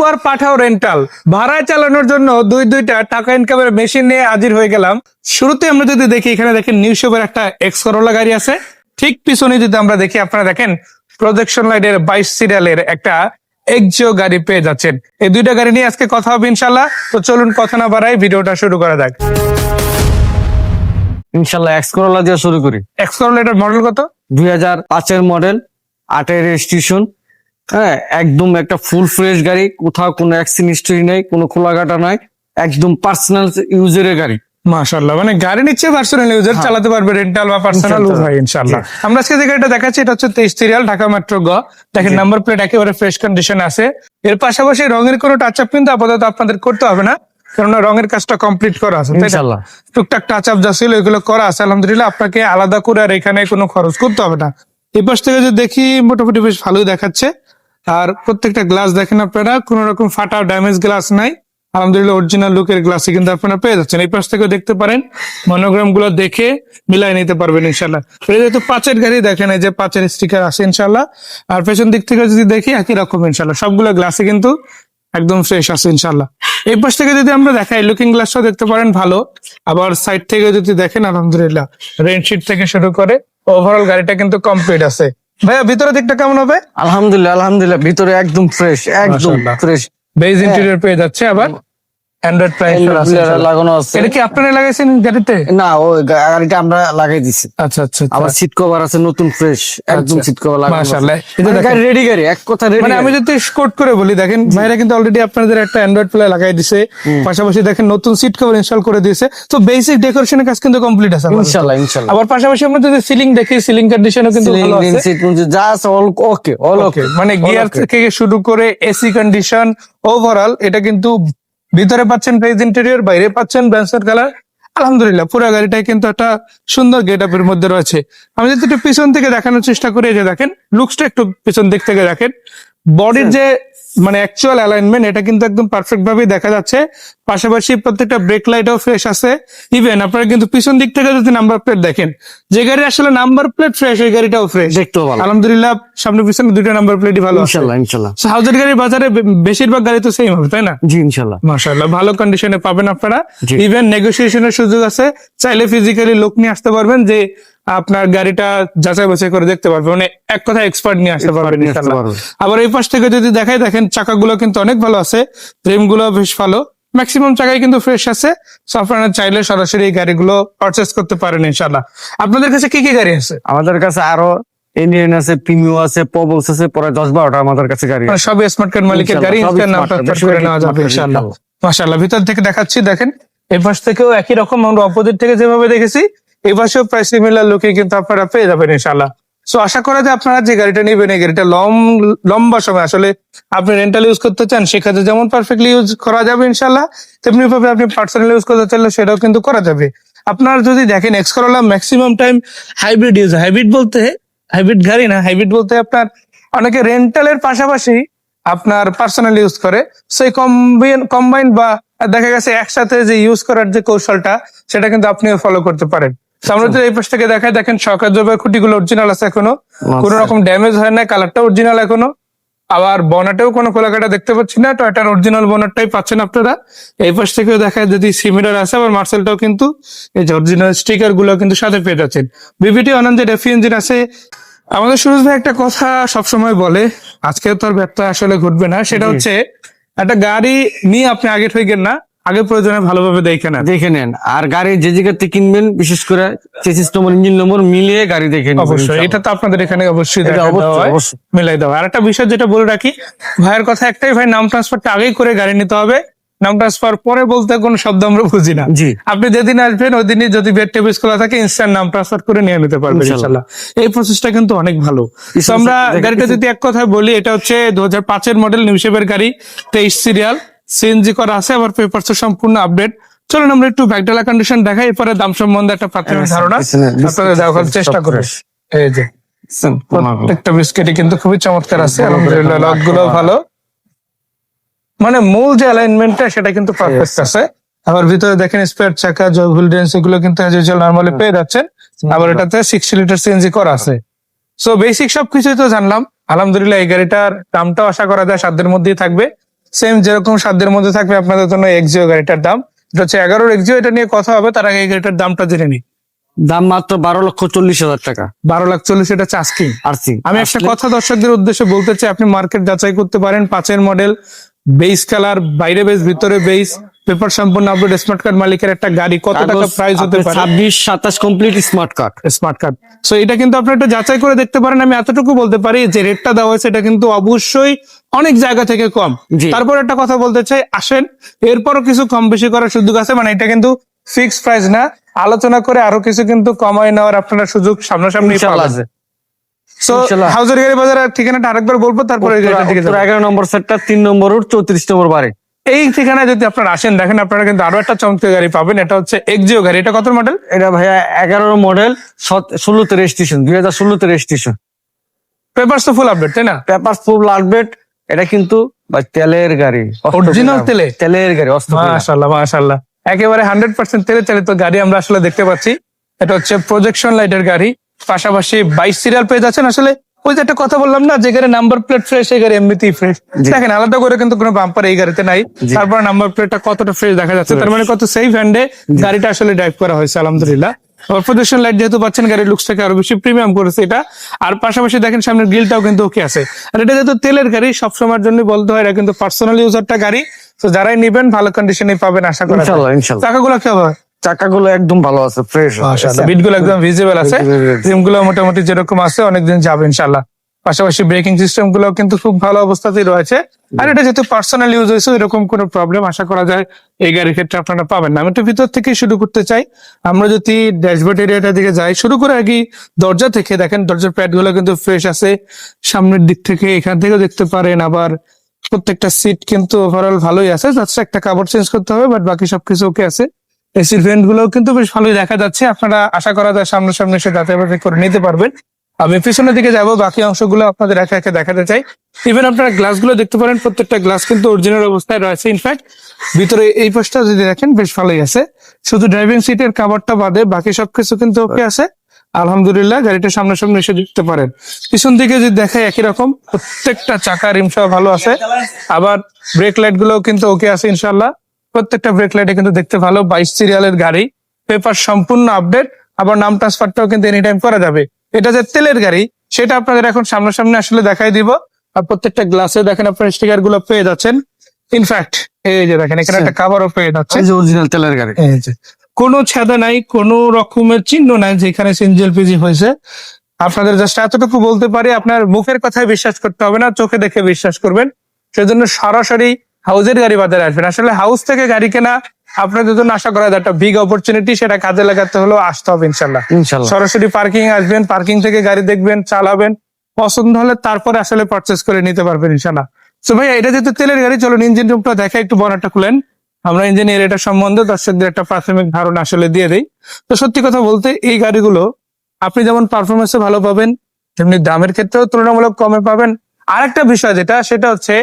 Uber পাঠাও rental ভাড়ায় চালানোর জন্য দুই দুইটা টাকা ইনকামের মেশিন নিয়ে হাজির হয়ে গেলাম। শুরুতে আমরা যদি দেখি এখানে দেখেন নিউ শেপের একটা এক্স করোলা গাড়ি আছে। ঠিক পিছনে যদি আমরা দেখি আপনারা দেখেন প্রজেকশন লাইটের বাইশ সিরিয়ালের একটা এক্সিও গাড়ি পেয়ে যাচ্ছেন। এই দুইটা গাড়ি নিয়ে আজকে কথা হবে ইনশাল্লাহ। তো চলুন কথা না বাড়াই ভিডিওটা শুরু করা যাক। ইনশাল্লাহ এক্স করোলা দিয়ে শুরু করি। এক্স করোলা এটার মডেল কত? দুই হাজার পাঁচের মডেল আটের রেজিস্ট্রেশন হ্যাঁ একদম একটা ফুল ফ্রেশ গাড়ি কোথাও কোনো অ্যাক্সিডেন্ট হিস্টরি নেই কোনো খোলাঘাটা নাই একদম পার্সোনাল ইউজের গাড়ি। মাশাল্লাহ মানে গাড়ি নিচ্ছে পার্সোনাল ইউজার হ্যাঁ। চালাতে পারবে রেন্টাল বা পার্সোনাল ইউজ হয় ইনশাল্লাহ আমরা আজকে যে গাড়িটা দেখাচ্ছি এটা হচ্ছে তেইশ সিরিয়াল ঢাকা মেট্রো গ। দেখেন। নাম্বার প্লেট একেবারে ফ্রেশ কন্ডিশন আছে। এর পাশাপাশি রঙের কোনো টাচ আপ কিন্তু আপাতত আপনাদের করতে হবে না কেননা রঙের কাজটা কমপ্লিট করা আছে? ইনশাল্লাহ টুকটাক টাচ আপ যা ছিল এগুলো করা আছে। আলহামদুলিল্লাহ আপনাকে আলাদা করে আর এখানে কোনো খরচ করতে হবে না। এই পাশ থেকে যদি দেখি মোটামুটি বেশ ভালোই দেখাচ্ছে। আর প্রত্যেকটা গ্লাস দেখেন আপনারা কোনো রকম ফাটা ড্যামেজ গ্লাস নাই। আলহামদুলিল্লাহ অরিজিনাল লুকের গ্লাসই কিন্তু আপনারা পেয়ে যাচ্ছেন। এই পাশ থেকে দেখতে পারেন মনোগ্রামগুলো দেখে মিলাই নিতে পারবেন ইনশাল্লাহ পাঁচের গাড়ি, দেখেন এই যে পাঁচের স্টিকার আছে ইনশাল্লাহ আর পেছন দিক থেকে যদি দেখি, একই রকম ইনশাল্লাহ সবগুলো গ্লাসে কিন্তু একদম ফ্রেশ আছে ইনশাল্লাহ এই পাশ থেকে যদি আমরা দেখাই লুকিং গ্লাসটাও দেখতে পারেন, ভালো। আবার সাইড থেকে যদি দেখেন, আলহামদুলিল্লাহ রেনশিট থেকে শুরু করে ওভারঅল গাড়িটা কিন্তু কমপ্লিট আছে। ভাইয়া ভিতরে দিকটা কেমন হবে? আলহামদুলিল্লাহ আলহামদুলিল্লাহ ভিতরে একদম ফ্রেশ একদম ফ্রেশ বেজ ইন্টেরিয়র পেয়ে যাচ্ছে আবার? অ্যান্ড্রয়েড লাগানো আছে। এটা কি আপনারা লাগাইছেন গাড়িতে? না ওই গাড়িটা আমরা লাগাই দিছি। আচ্ছা আচ্ছা আচ্ছা। আবার সিট কভার আছে নতুন ফ্রেশ একদম আচ্ছা। সিট কভার লাগানো মাশাআল্লাহ। এটা মানে দেখেন। রেডি গাড়ি এক কথা রেডি মানে আমি যদি কোট করে বলি দেখেন ভাইরা কিন্তু অলরেডি আপনাদের একটা অ্যান্ড্রয়েড প্লে লাগাই দিছে। পাশাপাশি দেখেন নতুন সিট কভার ইনস্টল করে দিয়েছে। তো বেসিক ডেকোরেশনের কাজ কিন্তু কমপ্লিট আছে আমাদের। ইনশাল্লাহ ইনশাল্লাহ। আবার পাশাপাশি আমরা যদি সিলিং দেখি সিলিং কন্ডিশনও কিন্তু ভালো আছে। যা আছে অল ওকে অল ওকে মানে গিয়ার থেকে শুরু করে এসি কন্ডিশন ওভারঅল এটা কিন্তু ভিতরে পাচ্ছেন পেজ ইন্টেরিয়র বাইরে পাচ্ছেন ব্যান্সার কালার আলহামদুলিল্লাহ, পুরো গাড়িটাই কিন্তু একটা সুন্দর গেট আপের মধ্যে রয়েছে। আমি যদি একটু পিছন থেকে দেখানোর চেষ্টা করি যে দেখেন লুকসটা একটু পিছন দিক থেকে দেখেন। বডির যে মানে অ্যাকচুয়াল অ্যালাইনমেন্ট এটা কিন্তু একদম পারফেক্ট ভাবেই দেখা যাচ্ছে। পাশাপাশি প্রত্যেকটা ব্রেক লাইটও ফ্রেশ আছে। ইভেন আপনারা কিন্তু পিছন দিক থেকে যদি নাম্বার প্লেট দেখেন যে গাড়ি আসলে নাম্বার প্লেট ফ্রেশ ওই গাড়িটাও ফ্রেশ দেখতেও ভালো। আলহামদুলিল্লাহ সামনে পিছনে দুইটা নাম্বার প্লেটই ভালো ইনশাল্লাহ So, হাউজের গাড়ির বাজারে বেশিরভাগ গাড়ি তো সেম হবে তাই না? জি ইনশাল্লাহ। মাশাআল্লাহ ভালো কন্ডিশনে পাবেন আপনারা। ইভেন নেগোসিয়েশনের সুযোগ আছে। চাইলে ফিজিক্যালি লোক নিয়ে আসতে পারবেন যে আপনার গাড়িটা যাচাই বাছাই করে দেখতে পারবেন মানে এক কথা এক্সপার্ট নিয়ে আসতে পারবেন। আবার এই পাশ থেকে যদি দেখাই দেখেন চাকাগুলো কিন্তু অনেক ভালো আছে। ফ্রেমগুলো বেশ ভালো। ম্যাক্সিমাম চাকাই কিন্তু ফ্রেশ আছে। আপনারা চাইলে সরাসরি এই গাড়িগুলো পারচেস করতে পারেন ইনশাল্লাহ। আপনাদের কাছে কি কি গাড়ি আছে? আমাদের কাছে আরও ইন্ডিয়ান আছে প্রিমিও আছে পবলস আছে প্রায় দশ বারোটা আমাদের কাছে গাড়ি মানে সবই স্মার্ট কার্ড মালিকের গাড়ি করে নেওয়া যাবে। মাশাআল্লাহ ভিতর থেকে দেখাচ্ছি দেখেন। এই পাশ থেকেও একই রকম আমরা অপোজিট থেকে যেভাবে দেখেছি এই পাশেও প্রায় সিমিলার লুকে কিন্তু আপনারা পেয়ে যাবেন ইনশাল্লাহ সো আশা করা যায় আপনারা যে গাড়িটা নেবেন, এই গাড়িটা লম্বা সময়, আসলে আপনি রেন্টাল ইউজ করতে চান, সেক্ষেত্রে যেমন পারফেক্টলি ইউজ করা যাবে ইনশাল্লাহ তেমনি ভাবে আপনি পার্সোনাল ইউজ করতে চাইলে সেটাও কিন্তু করা যাবে। আপনারা যদি দেখেন X Corolla maximum time hybrid use hybrid বলতে হাইব্রিড গাড়ি না হাইব্রিড বলতে আপনার অনেকে রেন্টালের পাশাপাশি আপনার পার্সোনাল ইউজ করে। সেই কম্বাইন কম্বাইন বা দেখা গেছে একসাথে যে ইউজ করার যে কৌশলটা, সেটা কিন্তু আপনিও ফলো করতে পারেন। আমরা যদি এই পাশ থেকে দেখাই দেখেন সরকার জবের খুঁটিগুলো অরিজিনাল আছে এখনও। কোনো রকম ড্যামেজ হয় না কালারটা অরিজিনাল এখনও। আবার বনাটেও কোনো খোলাকাটা দেখতে পাচ্ছি না টয়টার অরিজিনাল বনারটাই পাচ্ছেন আপনারা। এই পাশ থেকেও দেখায় যদি সিমিলার আছে আবার মার্সেলটাও কিন্তু এই যে অরিজিনাল স্টিকারগুলো কিন্তু সাথে পেয়ে যাচ্ছেন। বিবিটি অনন্দের এফি ইঞ্জিন আছে। আমাদের সুরজ ভাই একটা কথা সবসময় বলে আজকে তো আর ব্যর্থ আসলে ঘটবে না। সেটা হচ্ছে একটা গাড়ি নিয়ে আপনি আগে ঠইকেন না আগে প্রয়োজনে ভালোভাবে দেখে নেন। দেখে নেন। আর গাড়ি যে জায়গাতে কিনবেন বিশেষ করে চেসিস নম্বর ইঞ্জিন নম্বর মিলিয়ে গাড়ি দেখে নেবেন অবশ্যই। এটা তো আপনাদের এখানে অবশ্যই। মিলাই দেওয়া আর একটা বিষয় যেটা বলে রাখি ভাইয়ের কথা একটাই ভাই নাম ট্রান্সফারটা আগেই করে গাড়ি নিতে হবে। নাম ট্রান্সফার পরে বলতে কোনো শব্দ আমরা বুঝি না। জি। আপনি যেদিন আসবেন ওই দিনই যদি বেড টেবিল খোলা থাকে ইনস্ট্যান্ট নাম ট্রান্সফার করে নিয়ে নিতে পারবেন ইনশাল্লাহ। এই প্রসেসটা কিন্তু অনেক ভালো। আমরা গাড়িটা যদি এক কথায় বলি এটা হচ্ছে দু হাজার পাঁচের মডেল নিউশেপের গাড়ি তেইশ সিরিয়াল সিএনজি করা আছে আবার পেপারস সম্পূর্ণ আপডেট চলুন আমরা একটু ব্যাকডালা কন্ডিশন দেখাই এরপরে দাম সম্বন্ধে একটা প্রাথমিক ধারণা। আপনাদের দেখার চেষ্টা করে এই যে প্রত্যেকটা বিস্কিটই কিন্তু খুবই চমৎকার আছে আলহামদুলিল্লাহ লকগুলো ভালো। মানে মূল যে অ্যালাইনমেন্টটা সেটা কিন্তু পারফেক্ট আছে। আবার ভিতরে দেখেন স্পেয়ার চাকা জহুল ডেন্স এগুলো কিন্তু অ্যাজ ইউজুয়াল নরমালি পেয়ে যাচ্ছেন। আবার এটাতে সিক্সটি লিটার সিএনজি করা আছে। সো বেসিক সবকিছুই তো জানলাম। আলহামদুলিল্লাহ এই গাড়িটার দামটাও আশা করা যায় সাধ্যের মধ্যেই থাকবে। সেম যেরকম সাধ্যের মধ্যে থাকবে আপনাদের জন্য এক্সিও গাড়িটার দাম। এটা হচ্ছে এগারো এক্সিও এটা নিয়ে কথা হবে তার আগে এই গাড়িটার দামটা জেনে নিই। দাম মাত্র বারো লক্ষ চল্লিশ হাজার টাকা। বারো লাখ চল্লিশ এটা চাস্কিং আর্থিং আমি একটা কথা দর্শকদের উদ্দেশ্যে বলতে চাই আপনি মার্কেট যাচাই করতে পারেন পাঁচের মডেল বেস কালার বাইরে বেস ভিতরে বেস পেপার সম্পূর্ণ আপডেট স্মার্ট কার্ড মালিকের একটা গাড়ি কত টাকা প্রাইস হতে পারে? ছাব্বিশ সাতাশ complete smart card smart card so এটা কিন্তু আপনি একটা যাচাই করে দেখতে পারেন আমি এতটুকু বলতে পারি যে রেটটা দেওয়া হয়েছে এটা কিন্তু অবশ্যই অনেক জায়গা থেকে কম। তারপর একটা কথা বলতে চাই আসেন এরপরও কিছু কম বেশি করার সুযোগ আছে মানে এটা কিন্তু ফিক্স প্রাইস না। আলোচনা করে আরও কিছু কিন্তু কমায় নেওয়ার আপনারা সুযোগ সামনাসামনি ইনশাআল্লাহ পাবেন আছে সো ইনশাআল্লাহ। হাউজের গাড়ি বাজারের ঠিকানাটা আরেকবার বলব তারপরে। এগারো নম্বর সেক্টর তিন নম্বর রোড চৌত্রিশ নম্বর বাড়ি। এই ঠিকানায় যদি আপনারা আসেন দেখেন আপনারা কিন্তু আরও একটা চমৎকার গাড়ি পাবেন এটা হচ্ছে এক্সিও গাড়ি। এটা কত মডেল এটা ভাইয়া এগারো মডেল ষোলোতে রেজিস্ট্রেশন দুই হাজার ষোলোতে রেজিস্ট্রেশন পেপারস তো ফুল আপডেট তাই না? পেপার ফুল আপডেট এটা কিন্তু তেলের গাড়ি Original তেলে? তেলের গাড়ি অস্ত মাশাল্লাহ মাশাল্লাহ একেবারে হান্ড্রেড পার্সেন্ট তেলে চালিত গাড়ি আমরা আসলে দেখতে পাচ্ছি। এটা হচ্ছে প্রজেকশন লাইটের গাড়ি। পাশাপাশি বাইশ সিরিয়াল পেয়ে যাচ্ছেন আসলে ওই যে একটা কথা বললাম না যে গাড়ি নাম্বার প্লেট ফ্রেশ এই গাড়ি এমনিতেই ফ্রেশ দেখেন আলাদা করে কিন্তু কোনো বাম্পার এই গাড়িতে নাই। তারপর নাম্বার প্লেটটা কতটা ফ্রেশ দেখা যাচ্ছে তার মানে কত সেফ হ্যান্ডে গাড়িটা আসলে ড্রাইভ করা হয়েছে আলহামদুলিল্লাহ। প্রজেকশন লাইট যেহেতু পাচ্ছেন গাড়ির লুকসটাকে আরও বেশি প্রিমিয়াম করেছে এটা। আর পাশাপাশি দেখেন সামনের গ্রিলটাও কিন্তু ওকে আছে। আর এটা যেহেতু তেলের গাড়ি সবসময়ের জন্য বলতে হয় এটা কিন্তু পার্সোনাল ইউজারটা গাড়ি। তো যারাই নিবেন ভালো কন্ডিশনে পাবেন আশা করা যায়। ইনশাল্লাহ ইনশাল্লাহ। চাকাগুলো কি হবে? চাকাগুলো একদম ভালো আছে ফ্রেশ বিটগুলো একদম ভিজিবল আছে। Visible। রিমগুলো মোটামুটি যেরকম আছে অনেকদিন যাবে ইনশাল্লাহ পাশাপাশি ব্রেকিং সিস্টেমগুলো কিন্তু খুব ভালো অবস্থাতেই রয়েছে। আর এটা যেহেতু পার্সোনাল ইউজ হয়েছে এরকম কোনো প্রবলেম আশা করা যায় এই গাড়ির ক্ষেত্রে আপনারা পাবেন না। আমি একটু ভিতর থেকে শুরু করতে চাই। আমরা যদি ড্যাশবোর্ড এরিয়াটার দিকে যাই শুরু করে আগে দরজা থেকে দেখেন দরজার প্যাডগুলো কিন্তু ফ্রেশ আছে। সামনের দিক থেকে এখান থেকেও দেখতে পারেন আবার প্রত্যেকটা সিট কিন্তু ওভারঅল ভালোই আছে। জাস্ট একটা কাপড় চেঞ্জ করতে হবে বাট বাকি সবকিছু ওকে আছে। এসির ভেন্টগুলো কিন্তু বেশ ভালোই দেখা যাচ্ছে। আপনারা আশা করা যায় সামনাসামনি এসে যাতায়াত করে নিতে পারবেন। আমি পিছনের দিকে যাব, বাকি অংশগুলো আপনাদের একে একে দেখাতে চাই। ইভেন আপনারা গ্লাসগুলো দেখতে পারেন, প্রত্যেকটা গ্লাস কিন্তু অরিজিনাল অবস্থায় রয়েছে। ইনফ্যাক্ট ভিতরে এই পাশটা যদি দেখেন, বেশ ভালোই আছে। শুধু ড্রাইভিং সিটের কাভারটা বাদে বাকি সবকিছু কিন্তু ওকে আছে। আলহামদুলিল্লাহ, গাড়িটা সামনাসামনি এসে দেখতে পারেন। পিছন দিকে যদি দেখায় একই রকম, প্রত্যেকটা চাকা রিমসা ভালো আছে। আবার ব্রেক লাইটগুলো কিন্তু ওকে আছে ইনশাল্লাহ প্রত্যেকটা ব্রেক লাইটে কিন্তু দেখতে ভালো বাইশ সিরিয়ালের গাড়ি। পেপার সম্পূর্ণ আপডেট আবার নাম ট্রান্সফারটাও কিন্তু এনি টাইম করা যাবে। এটা যে তেলের গাড়ি সেটা আপনাদের এখন সামনাসামনি আসলে দেখাই দিব। আর প্রত্যেকটা গ্লাসে দেখেন আপনার স্টিকারগুলো পেয়ে যাচ্ছেন। ইনফ্যাক্ট এই যে দেখেন এখানে একটা কাভারও পেয়ে যাচ্ছে অরিজিনাল তেলের গাড়ি। কোনো ছেদা নাই কোনো রকমের চিহ্ন নাই যেখানে সিঞ্জেল পিজি হয়েছে। আপনাদের জাস্ট এতটুকু বলতে পারি আপনার মুখের কথায় বিশ্বাস করতে হবে না চোখে দেখে বিশ্বাস করবেন। সেজন্য সরাসরি হাউজের গাড়ি বাজারে আসবেন। আসলে হাউস থেকে গাড়ি কেনা আপনাদের জন্য আশা করা একটা বিগ অপরচুনিটি সেটা কাজে লাগাতে হলেও আসতে হবে ইনশাল্লাহ। সরাসরি পার্কিং আসবেন পার্কিং থেকে গাড়ি দেখবেন চালাবেন। পছন্দ হলে তারপরে আসলে পারচেস করে নিতে পারবেন ইনশাল্লাহ। তো ভাই এটা যেহেতু তেলের গাড়ি চলুন ইঞ্জিন রুমটা দেখা একটু বনারটা খুলেন। আমরা ইঞ্জিনিয়ার এটা সম্বন্ধে দর্শকদের একটা প্রাথমিক ধারণা আসলে দিয়ে দেই। তো সত্যি কথা বলতে এই গাড়িগুলো আপনি যেমন পারফরমেন্সে ভালো পাবেন তেমনি দামের ক্ষেত্রেও তুলনামূলক কমে পাবেন। আর একটা বিষয় যেটা সেটা হচ্ছে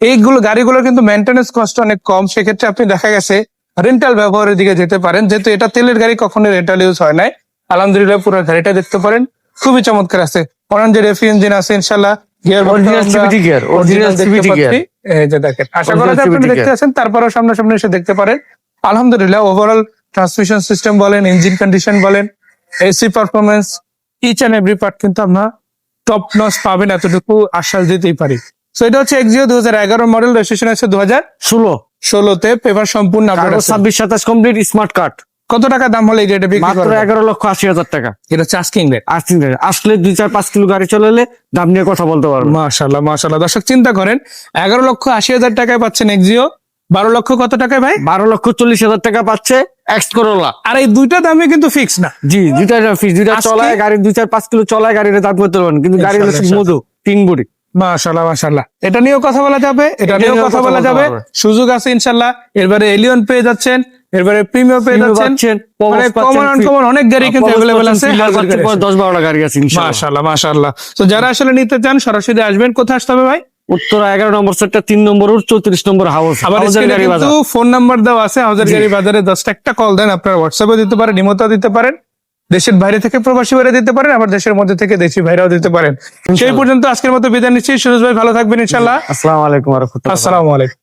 এইগুলো গাড়িগুলোর কিন্তু মেনটেন্যান্স কস্ট অনেক কম। সেক্ষেত্রে আপনি দেখা গেছে রেন্টাল ব্যবহারের দিকে যেতে পারেন। যেহেতু এটা তেলের গাড়ি কখনো রেন্টাল ইউজ হয় নাই। আলহামদুলিল্লাহ পুরো গাড়িটা দেখতে পারেন। খুবই চমৎকার আছে। অরেঞ্জের এফি ইঞ্জিন আছে ইনশাল্লাহ গিয়ার গিয়ার যে দেখেন আশা করা যায় আপনি দেখতে আছেন তারপরেও সামনাসামনি এসে দেখতে পারেন। আলহামদুলিল্লাহ ওভারঅল ট্রান্সমিশন সিস্টেম বলেন ইঞ্জিন কন্ডিশন বলেন AC performance each and every part কিন্তু আপনার টপ নস পাবেন এতটুকু আশ্বাস দিতেই পারি। তো এটা হচ্ছে এক্সিও দু হাজার এগারো মডেল রেজিস্ট্রেশন আছে দু হাজার ষোলো ষোলোতে পেপার সম্পূর্ণ ছাব্বিশ সাতাশ কমপ্লিট স্মার্ট কার্ড কত টাকা দাম হলে বিক্রি মাত্র এগারো লক্ষ আশি হাজার টাকা। এটা হচ্ছে আস্কিং রেট আসলে আসলে দুই চার পাঁচ কিলো গাড়ি চলালে দাম নিয়ে কথা বলতে পারব। মাশাল্লাহ মাশাল্লাহ দর্শক চিন্তা করেন এগারো লক্ষ আশি হাজার টাকায় পাচ্ছেন এক্সিও বারো লক্ষ কত টাকায় ভাই? বারো লক্ষ চল্লিশ হাজার টাকা পাচ্ছে এক্স করোলা আর এই দুইটা দামে কিন্তু ফিক্স না। জি দুইটা ফিস দুইটা চলায় গাড়ি দুই চার পাঁচ কিলো চলায় গাড়ির দাম করতে পারবেন। কিন্তু গাড়ি মধু তিন বুড়ি মাশাল্লাহ মাশাল্লাহ এটা নিয়েও কথা বলা যাবে এটা নিয়েও কথা বলা যাবে। সুযোগ আছে ইনশাল্লাহ এরবারে এলিয়ন পেয়ে যাচ্ছেন এরবারে প্রিমিয়াম পেয়ে যাচ্ছেন। মানে কমন আনকমন অনেক গাড়ি কিন্তু আছে। গাড়ি তো যারা আসলে নিতে চান সরাসরি আসবেন। কোথায় আসতে হবে ভাই? উত্তর এগারো নম্বর সেটটা তিন নম্বর চৌত্রিশ নম্বর হাউস আবার ফোন নাম্বার দেওয়া আছে হাউজার গাড়ি বাজারে দশটা একটা কল দেন। আপনার হোয়াটসঅ্যাপে দিতে পারেন ইমোতেও দিতে পারেন। দেশের বাইরে থেকে প্রবাসী বাইরে দিতে পারেন আবার দেশের মধ্যে থেকে দেশি ভাইরাও দিতে পারেন। সেই পর্যন্ত আজকের মতো বিদায় নিচ্ছি। সুরজ ভাই ভালো থাকবেন ইনশাল্লাহ। আসসালামু আলাইকুম আসসালামু আলাইকুম।